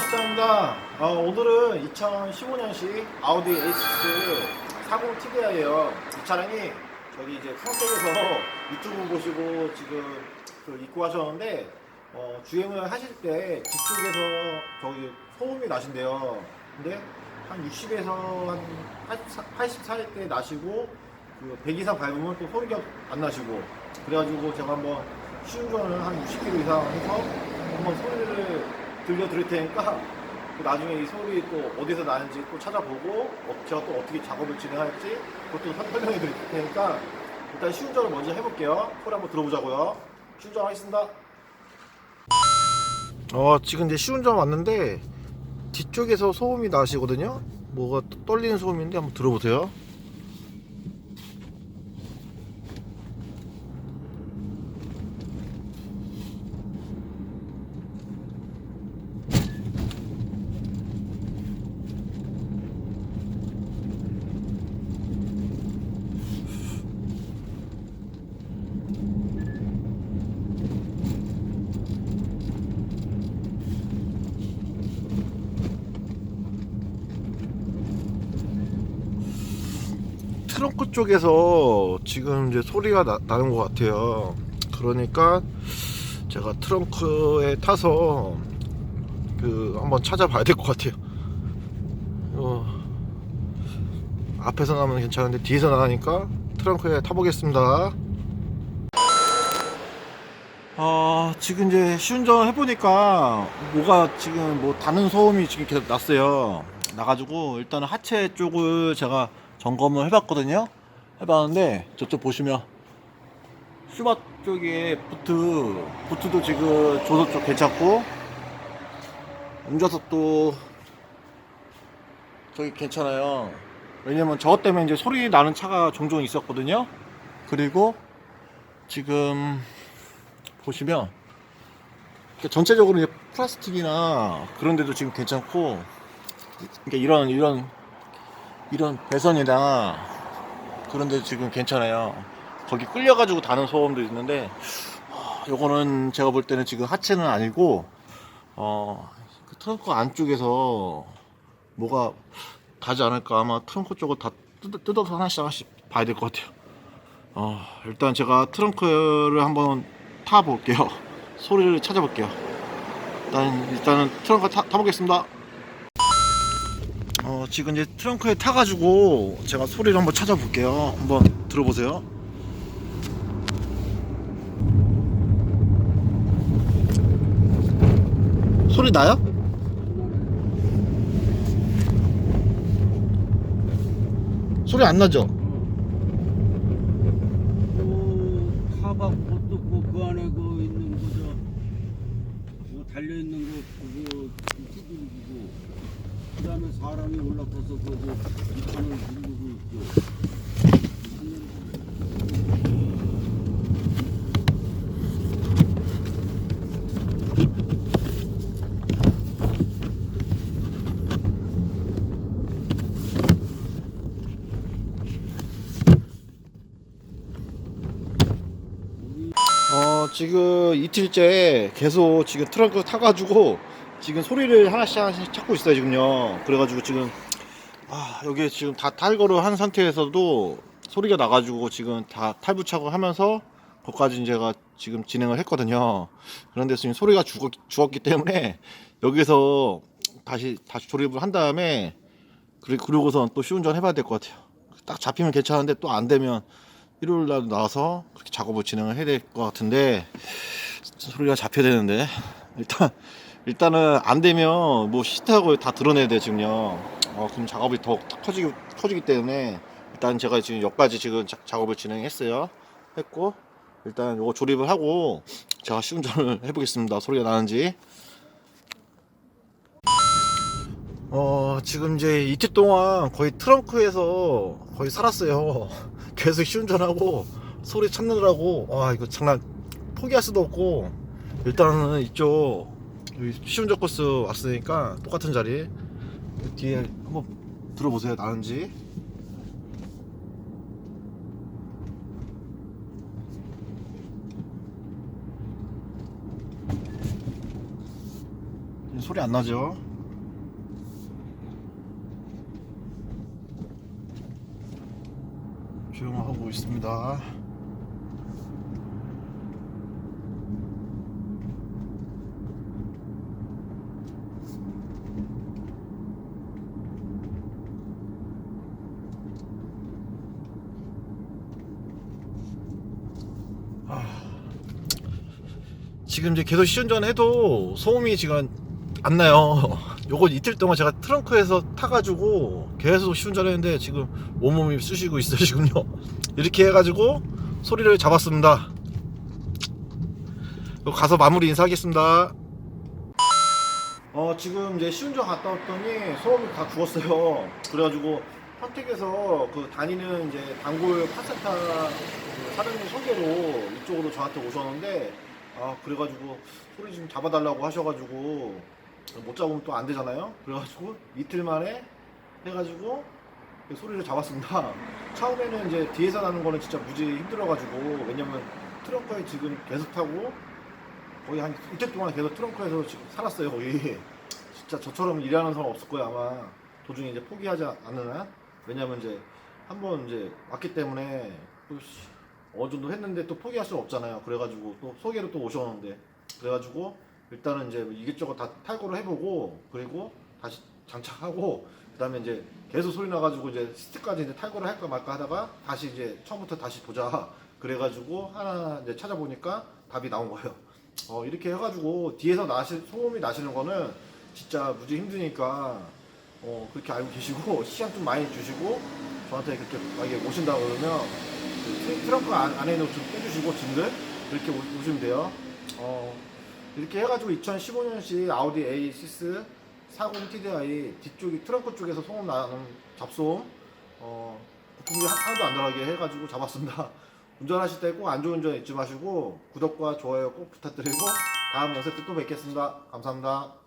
시장입니다. 어, 오늘은 2015년식 아우디 A6 40 TDI예요. 이 차량이 저기 이제 평택에서 유튜브 보시고 지금 그 입고 하셨는데 어, 주행을 하실 때 뒤쪽에서 저기 소음이 나신대요. 근데 한 60에서 한 80, 80 사이 때 나시고 그100 이상 밟으면 또 소리가 안 나시고 그래가지고 제가 한번 시운전을 한 60km 이상 해서 한번 소리를 들려드릴 테니까 그 나중에 이 소리 또 어디서 나는지 또 찾아보고 어, 제가 또 어떻게 작업을 진행할지 그것도 설- 설명해 드릴 테니까 일단 시운전을 먼저 해볼게요. 소리 한번 들어보자고요. 시운전 하겠습니다. 어 지금 이제 시운전 왔는데 뒤쪽에서 소음이 나시거든요. 뭐가 떨리는 소음인데 한번 들어보세요 트렁크 쪽에서 지금 이제 소리가 나, 나는 것 같아요. 그러니까 제가 트렁크에 타서 그 한번 찾아봐야 될 것 같아요. 어, 앞에서 나면 괜찮은데 뒤에서 나니까 트렁크에 타보겠습니다. 어, 지금 이제 시운전 해보니까 뭐가 지금 뭐 다는 소음이 지금 계속 났어요. 나가지고 일단은 하체 쪽을 제가 점검을 해봤거든요. 해봤는데 저쪽 보시면 슈바 쪽에 부트, 부트도 지금 조소 쪽 괜찮고 운전석도 저기 괜찮아요. 왜냐면 저것 때문에 이제 소리 나는 차가 종종 있었거든요. 그리고 지금 보시면 전체적으로 이제 플라스틱이나 그런 데도 지금 괜찮고 그러니까 이런 이런 이런 배선이나 그런 데도 지금 괜찮아요. 거기 끌려가지고 다는 소음도 있는데 하, 요거는 제가 볼 때는 지금 하체는 아니고 어, 그 트렁크 안쪽에서 뭐가 가지 않을까 아마 트렁크 쪽을 다 뜯, 뜯어 서 하나씩 하나씩 봐야 될 것 같아요. 어, 일단 제가 트렁크를 한번 타 볼게요. 소리를 찾아볼게요. 일단 일단은 트렁크 타, 타보겠습니다. 어, 지금 이제 트렁크에 타가지고 제가 소리를 한번 찾아볼게요. 한번 들어보세요. 소리 나요? 소리 안 나죠? 그 그다음에 사람이 올라타서 그거 이판을 누르고 있고. 어, 지금 이틀째 계속 지금 트렁크 타가지고 지금 소리를 하나씩 하나씩 찾고 있어요, 지금요. 그래가지고 지금, 아, 여기 지금 다 탈거를 한 상태에서도 소리가 나가지고 지금 다 탈부착을 하면서 거기까지 제가 지금 진행을 했거든요. 그런데 지금 소리가 죽었, 죽었기 때문에 여기서 다시, 다시 조립을 한 다음에 그리- 그러고선 또 시운전 해봐야 될 것 같아요. 딱 잡히면 괜찮은데 또 안 되면 일요일 날 나와서 그렇게 작업을 진행을 해야 될 것 같은데 소리가 잡혀야 되는데 일단 일단은 안 되면 뭐 시트하고 다 드러내야 돼 지금요. 어, 그럼 작업이 더 커지기 커지기 때문에 일단 제가 지금 여기까지 지금 자- 작업을 진행했어요. 했고 일단 요거 조립을 하고 제가 시운전을 해보겠습니다. 소리가 나는지. 어 지금 이제 이틀 동안 거의 트렁크에서 거의 살았어요. 계속 시운전하고 소리 찾느라고 와 이거 장난 포기할 수도 없고 일단은 이쪽 시운전 코스 왔으니까 똑같은 자리 뒤에 한번 들어보세요 나는지 소리 안 나죠? 조용하고 있습니다. 지금 이제 계속 시운전 해도 소음이 지금 안 나요. 요거 이틀 동안 제가 트렁크에서 타가지고 계속 시운전했는데 지금 온몸이 쑤시고 지금요. 이렇게 해가지고 소리를 잡았습니다. 가서 마무리 인사하겠습니다. 어 지금 이제 시운전 갔다 왔더니 소음이 다 죽었어요. 그래가지고 평택에서 그 다니는 이제 단골 파세타 그 사장님 소개로 이쪽으로 저한테 오셨는데 아 그래가지고 소리 좀 잡아달라고 하셔가지고 못 잡으면 또 안 되잖아요. 그래가지고 이틀 만에 해가지고 소리를 잡았습니다. 처음에는 이제 뒤에서 나는 거는 진짜 무지 힘들어가지고 왜냐면 트렁크에 지금 계속 타고 거의 한 이틀 동안 계속 트렁크에서 지금 살았어요 거의. 진짜 저처럼 일하는 사람 없을 거예요 아마 도중에 이제 포기하지 한 왜냐면 이제 한번 이제 왔기 때문에 어느 정도 했는데 또 포기할 수 없잖아요. 그래가지고 또 소개로 또 오셨는데. 그래가지고 일단은 이제 이것저것 다 탈거를 해보고 그리고 다시 장착하고 그다음에 이제 계속 소리 나가지고 이제 스틱까지 이제 탈거를 할까 말까 하다가 다시 이제 처음부터 다시 보자. 그래가지고 하나 이제 찾아보니까 답이 나온 거예요. 어 이렇게 해가지고 뒤에서 나시 소음이 나시는 거는 진짜 무지 힘드니까 어 그렇게 알고 계시고 시간 좀 많이 주시고 저한테 그렇게 만약에 오신다 그러면 그 트- 트렁크 안, 안에 좀 빼주시고 짐들 그렇게 오- 오시면 돼요. 어 이렇게 해가지고 2015년식 아우디 A6 40 TDI 뒤쪽이 트렁크 쪽에서 소음 나는 잡소음 어 부품이 하- 하나도 안 들어가게 해가지고 잡았습니다. 운전하실 때 꼭 안전운전 잊지 마시고 구독과 좋아요 꼭 부탁드리고 다음 영상 때 또 뵙겠습니다. 감사합니다.